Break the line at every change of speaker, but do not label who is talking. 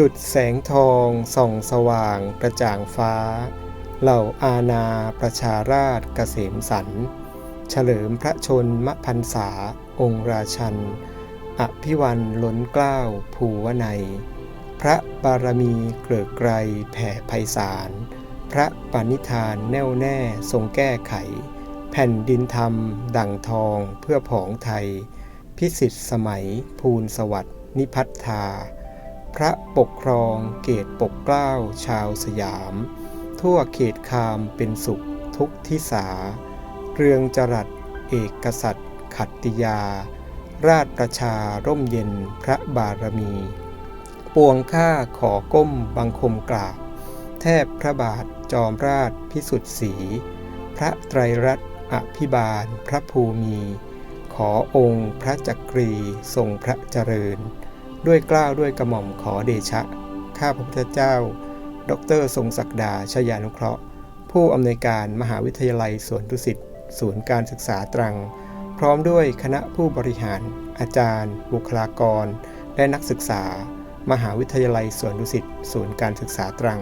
ดุดแสงทองส่องสว่างกระจ่างฟ้า เหล่าอาณาประชาราชเกษมสันเฉลิมพระชนมพรรษาองค์ราชัน อภิวันล้นเกล้าภูวนัย พระบารมีเกลือกไกรแผ่ไพศาล พระปณิธานแน่วแน่ทรงแก้ไข แผ่นดินธรรม ดั่งทองเพื่อผองไทย พิสิทธิสมัยภูลสวัสดิ์นิพัฒธา พระปกครองเกตปกเกล้าชาวสยาม ทั่วเขตคามเป็นสุขทุกทิสา เรืองจรัสเอกกษัตริย์ ขัตติยา ราชประชาร่มเย็นพระบารมี ปวงข้าขอก้มบังคมกราบ แทบพระบาทจอมราชพิสุทธิ์ศรีพระไตรรัตน์อภิบาลพระภูมิขอองค์พระจักรีทรงพระเจริญ ด้วยกล้าวด้วยกระหม่อมขอเดชะ ข้าพระพุทธเจ้า ดรทรงศักดาชยานุเคราะห์ ผู้อำนวยการมหาวิทยาลัยสวนดุสิตศูนย์การศึกษาตรัง พร้อมด้วยคณะผู้บริหาร อาจารย์ บุคลากร และนักศึกษา มหาวิทยาลัยสวนดุสิตศูนย์การศึกษาตรัง